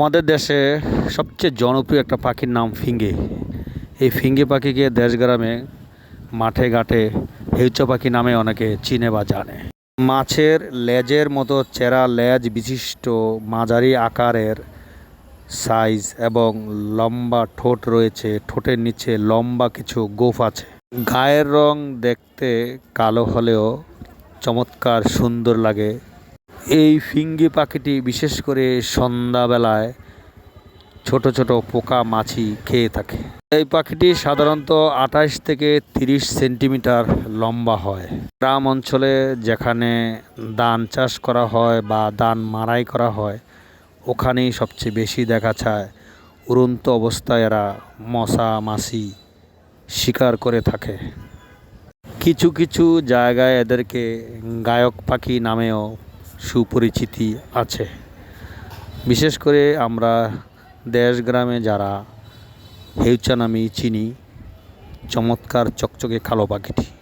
আমাদের দেশে সবচেয়ে জনপ্রিয় একটা পাখির নাম ফিঙ্গে। এই ফিঙ্গে পাখিকে দেশগ্রামে মাঠে ঘাটে হেউচা পাখি নামে অনেকে চিনে বা জানে। মাছের লেজের মতো চেরা লেজ বিশিষ্ট মাঝারি আকারের সাইজ এবং লম্বা ঠোঁট রয়েছে। ঠোঁটের নিচে লম্বা কিছু গোফ আছে। গায়ের রং দেখতে কালো হলেও চমৎকার সুন্দর লাগে। এই ফিঙ্গি পাখিটি বিশেষ করে সন্ধ্যাবেলায় ছোট ছোট পোকা মাছি খেয়ে থাকে। এই পাখিটি সাধারণত আঠাশ থেকে তিরিশ সেন্টিমিটার লম্বা হয়। গ্রাম অঞ্চলে যেখানে ধান চাষ করা হয় বা ধান মারাই করা হয়, ওখানেই সবচেয়ে বেশি দেখা যায়। উড়ন্ত অবস্থায় এরা মশা, মাছি শিকার করে থাকে। কিছু কিছু জায়গায় এদেরকে গায়ক পাখি নামেও সুপরিচিতি আছে। বিশেষ করে আমরা দেশ গ্রামে যারা হেউচা নামেই চিনি, চমৎকার চকচকে কালো পাখিটি।